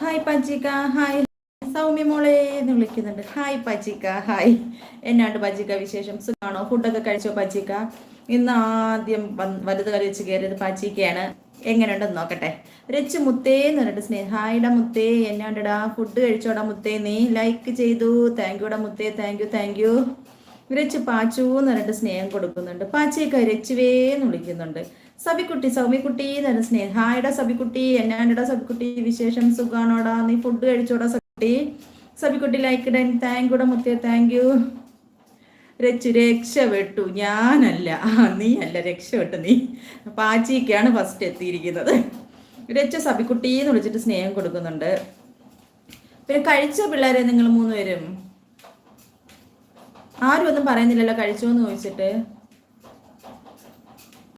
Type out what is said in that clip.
Hi പജിക hi Soumya മോളെ എന്ന് വിളിക്കുന്നുണ്ട്. ഹായ് പജിക ഹായ് എന്നാണ്ട് പജിക വിശേഷം? സുഖമാണോ ഫുഡൊക്കെ കഴിച്ചോ പജിക? ഇന്ന് ആദ്യം വലുത് കറി വെച്ച് കയറിയത് പജിക്കയാണ് എങ്ങനെയുണ്ടെന്ന് നോക്കട്ടെ. രച്ച് മുത്തേ എന്ന് പറഞ്ഞിട്ട് സ്നേഹ ഹായിടാ മുത്തേ. എന്നാണ്ടടാ? ഫുഡ് കഴിച്ചോടാ മുത്തേ. നീ ലൈക്ക് ചെയ്തു. താങ്ക് യുടാ മുത്തേ. താങ്ക് യു താങ്ക് യു രച്ച് പാച്ചു എന്ന് പറഞ്ഞിട്ട് സ്നേഹം കൊടുക്കുന്നുണ്ട്. പാച്ചയൊക്കെ എന്ന് വിളിക്കുന്നുണ്ട്. സബിക്കുട്ടി സൗമ്യക്കുട്ടി എന്ന് പറഞ്ഞ സ്നേഹം. ഹായടാ സബിക്കുട്ടി. എന്നാണ്ടടാ സബിക്കുട്ടി? വിശേഷം സുഖാണോടാ? നീ ഫുഡ് കഴിച്ചോടാ സബിക്കുട്ടി? സബിക്കുട്ടി ലൈക്ക് ഡൻ താങ്ക് യുടെ മുത്തേ താങ്ക് യു രച്ചു രക്ഷപ്പെട്ടു. ഞാനല്ല. നീ അല്ല രക്ഷപ്പെട്ടു നീ. പാച്ചിക്കാണ് ഫസ്റ്റ് എത്തിയിരിക്കുന്നത്. രച്ച സബിക്കുട്ടി എന്ന് വിളിച്ചിട്ട് സ്നേഹം കൊടുക്കുന്നുണ്ട്. പിന്നെ കഴിച്ച പിള്ളേരെ നിങ്ങൾ മൂന്നുപേരും ആരും ഒന്നും പറയുന്നില്ലല്ലോ കഴിച്ചോന്ന് ചോദിച്ചിട്ട്.